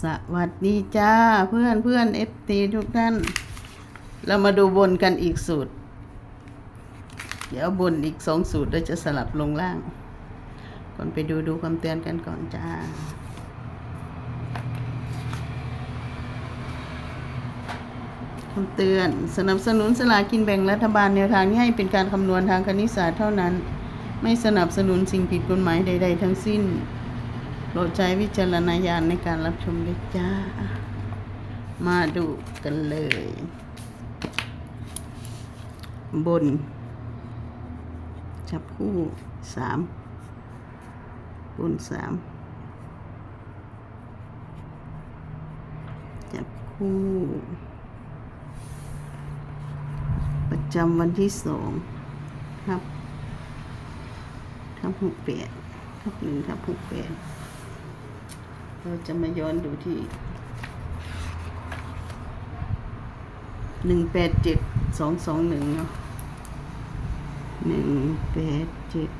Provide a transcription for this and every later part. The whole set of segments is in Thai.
สวัสดีจ้าเพื่อนเพื่อนเอฟตีทุกท่าน เรามาดูบนกันอีกสูตร เดี๋ยวบนอีกสองสูตรเราจะสลับลงล่าง ก่อนไปดูดูคำเตือนกันก่อนจ้าคำเตือนสนับสนุนสลากินแบ่งรัฐบาลแนวทางนี้ให้เป็นการคำนวณทางคณิตศาสตร์เท่านั้น ไม่สนับสนุนสิ่งผิดกฎหมายใด ๆ ทั้งสิ้น โปรดใช้วิจารณญาณในการรับชมด้วยจ้า มาดูกันเลย บน จับคู่สามบนสามจับคู่ ประจำวันที่สองครับทับหกแปดทับหนึ่งทับหกแปด เราจะมาย้อนดูที่หนึ่งแปดเจ็ดสองสองหนึ่งเนาะหนึ่งแปดเจ็ด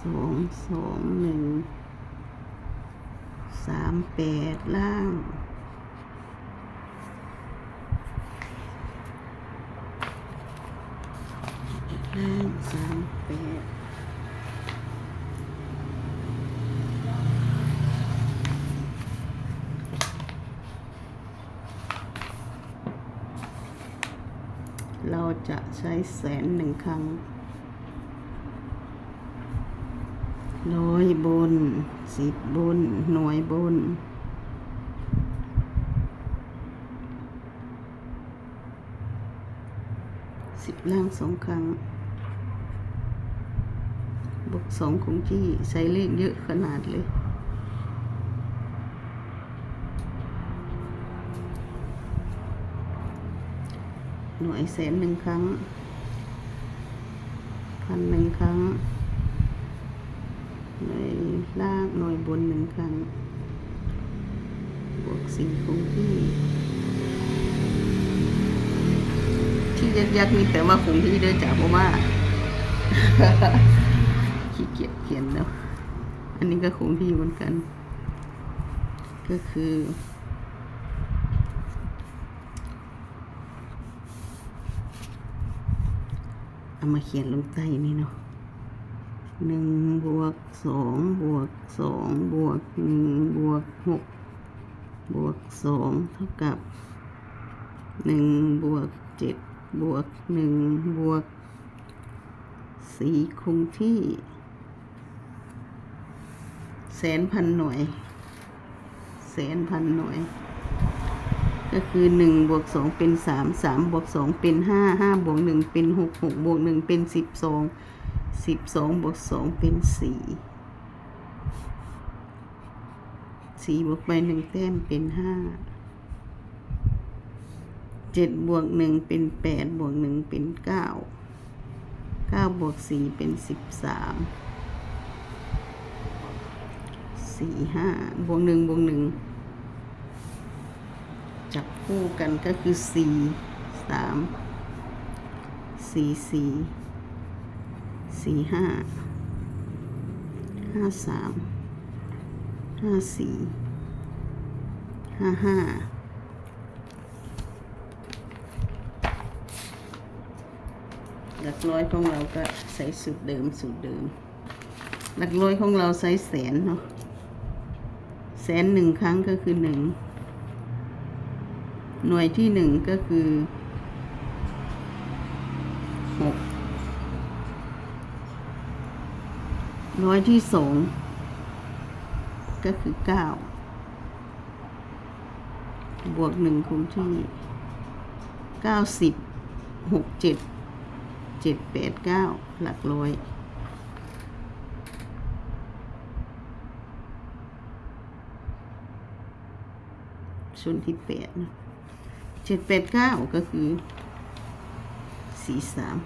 สองสองหนึ่งสามแปดล่าง ล่างสามแปด เราจะใช้ แสนหนึ่งครั้งร้อยบนสิบบน หน่วยบน สิบล่างสองครั้ง บวกสองคงที่ใช้เลขเยอะขนาดเลยหน่วยแสนหนึ่งครั้ง พันหนึ่งครั้งหน่วยล่างหน่วยบนหนึ่งครั้ง บวกสี่คงที่ ที่ยักยักๆนี่แต่ว่าคงที่ด้อจ้ะเพราะว่าขี้เกียจเขียนแล้ว อันนี้ก็คงที่เหมือนกัน ก็คือ เอามาเขียนลงใต้นี่เนาะหนึ่งบวกสองบวกสองบวกหนึ่งบวกหกบวกสองเท่ากับหนึ่งบวกเจ็ดบวกหนึ่งบวกสี่คงที่ แสนพันหน่วย แสนพันหน่วย ก็คือหนึ่งบวกสองเป็นสามสามบวกสองเป็นห้าห้าบวกหนึ่งเป็นหกหกบวกหนึ่งเป็นสิบสองสิบสองบวกสองเป็นสี่สี่บวกไปหนึ่งแต้มเป็นห้าเจ็ดบวกหนึ่งเป็นแปดบวกหนึ่งเป็นเก้าเก้าบวกสี่เป็นสิบสามสี่ห้าบวกหนึ่งบวกหนึ่ง จับคู่กันก็คือสี่สามสี่สี่สี่ห้าห้าสามห้าสี่ห้าห้าหลักร้อยของเราก็ใส่สูตรเดิมสูตรเดิม หลักร้อยของเราใช้แสนเนาะแสนหนึ่งครั้งก็คือหนึ่ง หน่วยที่หนึ่งก็คือหกร้อยที่สองก็คือเก้าบวกหนึ่งคงที่เก้าสิบหกเจ็ดเจ็ดแปดเก้าหลักร้อยส่วนที่แปดนะ จ็ดแปดเก้าก็คือสี่สาม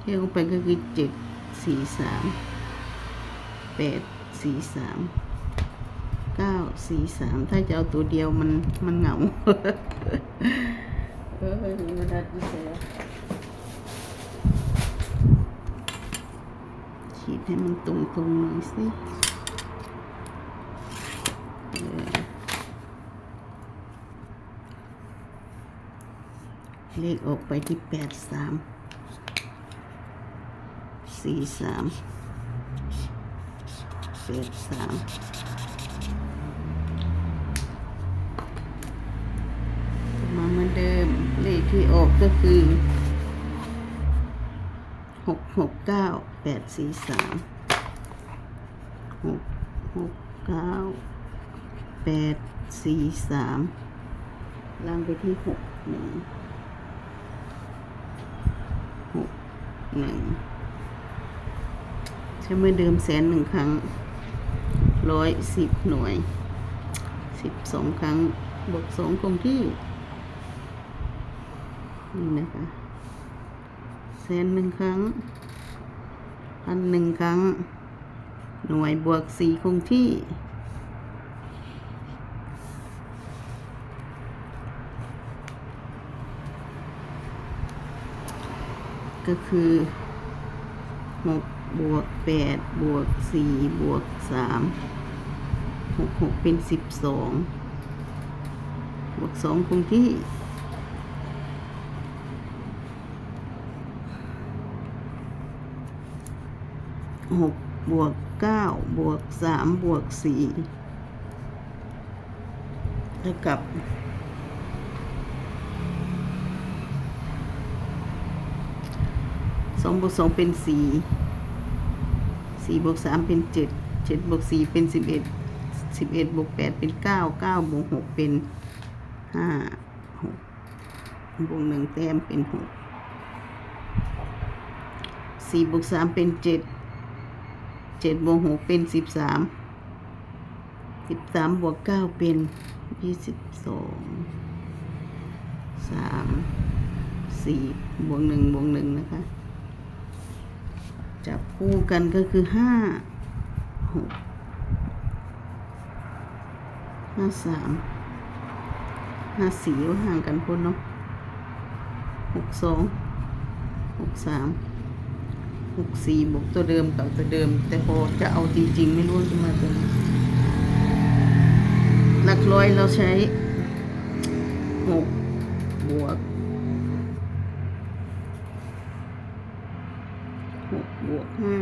เที่ยวไปก็คือเจ็ดสี่สามแปดสี่สามเก้าสี่สามถ้าจะเอาตัวเดียวมันมันเหงาเออนี่มันดัดอีเสียขีดให้มันตรงๆหน่อยสิ เลขออกไปที่แปดสามสี่สามแปดสามมาเหมือนเดิม เลขที่ออกก็คือหกหกเก้าแปดสี่สามหกหกเก้าแปดสี่สามล่างไปที่หกหนึ่งหก หนึ่งใช้เมื่อเดิมแสนหนึ่งครั้งร้อยสิบหน่วยสิบสองครั้งบวกสองคงที่ นี่นะคะแสนหนึ่งครั้งพันหนึ่งครั้ง หน่วยบวกสี่คงที่ ก็คือหกบวกแปดบวกสี่บวกสามหกหกเป็นสิบสองบวกสองคงที่หกบวกเก้าบวกสามบวกสี่เท่ากับ สองบวกสองเป็นสี่สี่บวกสามเป็นเจ็ดเจ็ดบวกสี่เป็นสิบเอ็ดสิบเอ็ดบวกแปดเป็นเก้าเก้าบวกหกเป็นห้าหกบวกหนึ่งแต้มเป็นหกสี่บวกสามเป็นเจ็ดเจ็ดบวกหกเป็นสิบสามสิบสามบวกเก้าเป็นยี่สิบสองสามสี่บวกหนึ่งบวกหนึ่งนะคะ จับคู่กันก็คือห้าหกห้าสามห้าสี่ห่างกันพ้นเนาะหกสองหกสามหกสี่บวกตัวเดิมกับตัวเดิม แต่พอจะเอาจริง ๆ ไม่รู้จะมาตัวไหนหลักร้อยเราใช้หกบวกหกบวกห้า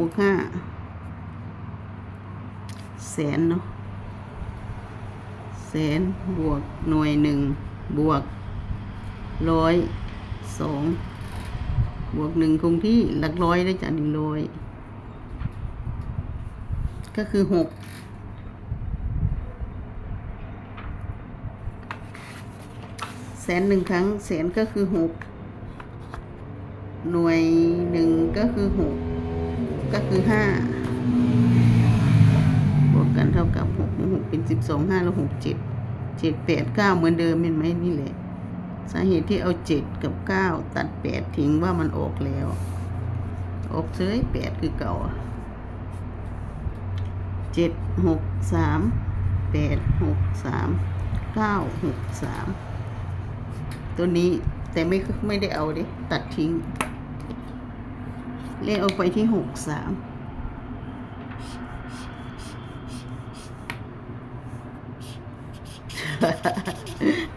บวกห้าแสนเนาะแสนบวกหน่วยหนึ่งบวกร้อยสองบวกหนึ่งคงที่หลักร้อยได้จากหนึ่งร้อยก็คือหกแสนหนึ่งครั้งแสนก็คือหกหน่วยหนึ่งก็คือหก ก็คือห้าบวกกันเท่ากับหกหกเป็นสิบสองห้าแล้วหกเจ็ดเจ็ดแปดเก้าเหมือนเดิมเห็นไหมนี่แหละ สาเหตุที่เอาเจ็ดกับเก้าตัดแปดทิ้งว่ามันออกแล้ว ออกเฉยแปดคือเก่าเจ็ดหกสามแปดหกสามเก้าหกสามตัวนี้แต่ไม่ไม่ได้เอาดิตัดทิ้ง เลขออกไปที่หกสาม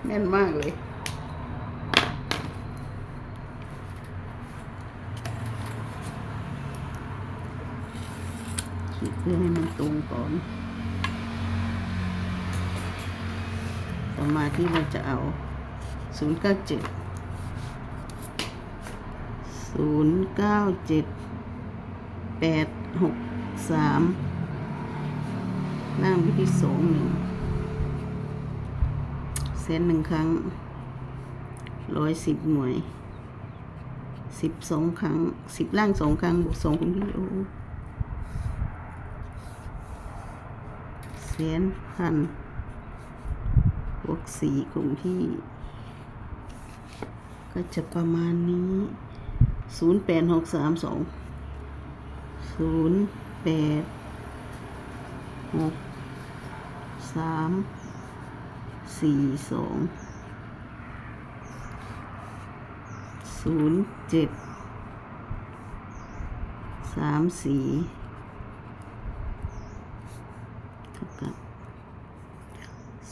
แน่นมากเลย ขีดเพื่อให้มันตรงก่อน ต่อมาที่เราจะเอาศูนย์เก้าเจ็ด ศูนย์เก้าเจ็ดแปดหกสามล่างไปที่สองหนึ่งเซนหนึ่งครั้งร้อยสิบหน่วยสิบสองครั้งสิบล่างสองครั้งบวกสองคงที่โอ้แสนพันบวกสี่คงที่ ก็จะประมาณนี้ ศูนย์แปดหกสามสองศูนย์แปดหกสามสี่สองศูนย์เจ็ดสามสี่เท่ากับ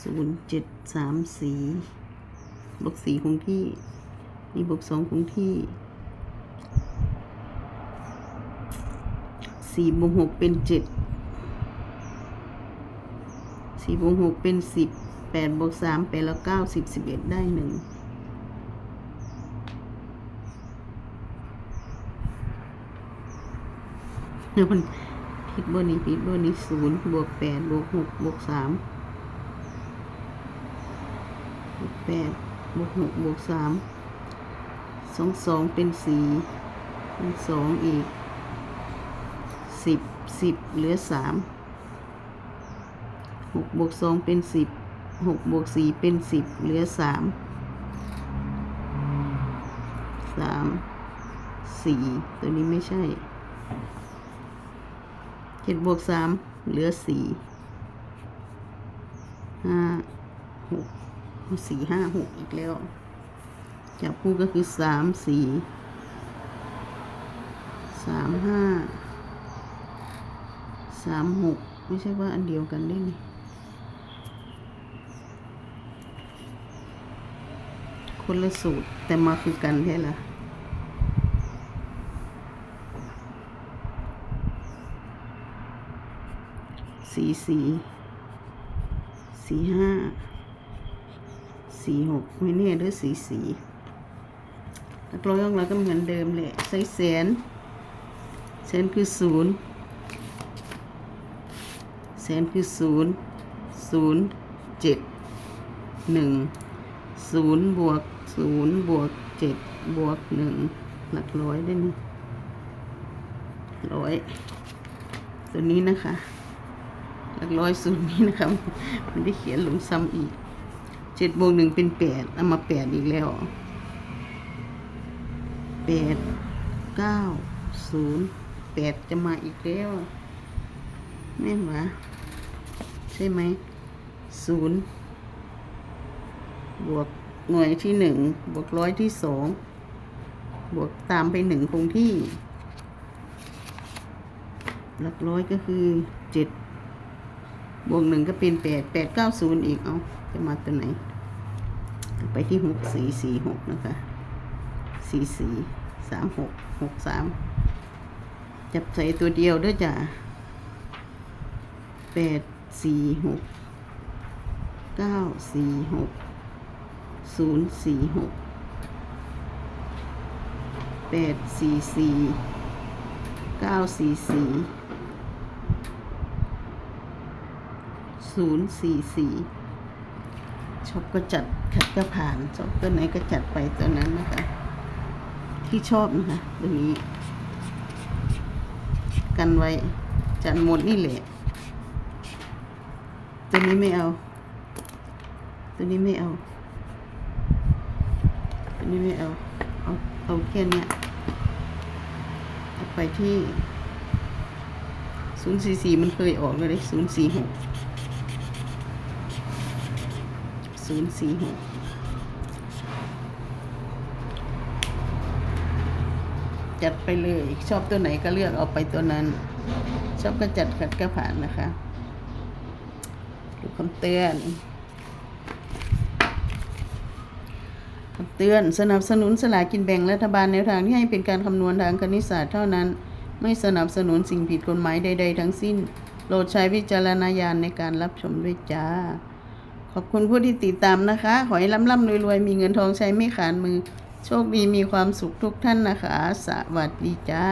ศูนย์เจ็ดสามสี่บวกสี่คงที่ นี่บวกสองคงที่ สี่บวกหกเป็นเจ็ดสี่บวกหกเป็นสิบแปดบวกสามแปดแล้วเก้าสิบสิบเอ็ดได้หนึ่งแล้วมันผิดเบอร์นี้ผิดเบอร์นี้ศูนย์บวกแปดบวกหกบวกสามบวกแปดบวกหกบวกสามสองสองเป็นสี่เป็นสองอีก สิบสิบเหลือสามหกบวกสองเป็นสิบหกบวกสี่เป็นสิบเหลือสามสามสี่ตัวนี้ไม่ใช่เจ็ดบวกสามเหลือสี่ห้าหกสี่ห้าหกอีกแล้วจับคู่ก็คือสามสี่ามห้า สามหกไม่ใช่ว่าอันเดียวกันได้นี่คนละสูตร แต่มาคือกันใช่ละสี่สี่สี่ห้าสี่หกไม่แน่หรือสี่สี่หลักร้อยของเราก็เหมือนเดิมแหละใช้แสนแสนคือศูนย์ นคือศูนย์ศูนย์เจ็ดหนึ่งศูนย์บวกศูนย์บวกเจ็ดบวกหนึ่งหลักร้อยได้นี่ร้อยตัวนี้นะคะ หลักร้อยศูนย์นี้นะครับมันได้เขียนหลงซ้ำอีกเจ็ดบวกหนึ่งเป็นแปดเอามาแปดอีกแล้วแปดเก้าศูนย์แปดจะมาอีกแล้วแม่นวะใช่ไหมศูนย์บวกหน่วยที่หนึ่งบวกร้อยที่สองบวกตามไปหนึ่งคงที่ หลักร้อยก็คือเจ็ดบวกหนึ่งก็เป็นแปดแปดเก้าศูนย์อีกเอาจะมาตัวไหน ไปที่หกสี่สี่หกนะคะสี่สี่สามหกหกสามจับใส่ตัวเดียวด้วยจ้ะแปด สี่หกเก้าสี่หกศูนย์สี่หกแปดสี่สี่เก้าสี่สี่ศูนย์สี่สี่ชอบก็จัดขัดก็ผ่านชอบตัวไหนก็จัดไปตัวนั้นนะคะ ที่ชอบนะคะตัวนี้ กันไว้จัดหมดนี่แหละ ตัวนี้ไม่เอา ตัวนี้ไม่เอา ตัวนี้ไม่เอา เอาเอาแค่เนี้ยเอาไปที่ศูนย์สี่สี่มันเคยออกเลยศูนย์สี่หกศูนย์สี่หกจัดไปเลย ชอบตัวไหนก็เลือกเอาไปตัวนั้น ชอบก็จัดขัดก็ผ่านนะคะ ดูคำเตือนคำเตือนสนับสนุนสลากินแบ่งรัฐบาลแนวทางที่ให้เป็นการคำนวณทางคณิตศาสตร์เท่านั้น ไม่สนับสนุนสิ่งผิดกฎหมายใด ๆ ทั้งสิ้น โปรดใช้วิจารณญาณในการรับชมด้วยจ้า ขอบคุณผู้ที่ติดตามนะคะ ขอให้ร่ำร่ำรวยรวยมีเงินทองใช้ไม่ขาดมือ โชคดีมีความสุขทุกท่านนะคะ สวัสดีจ้า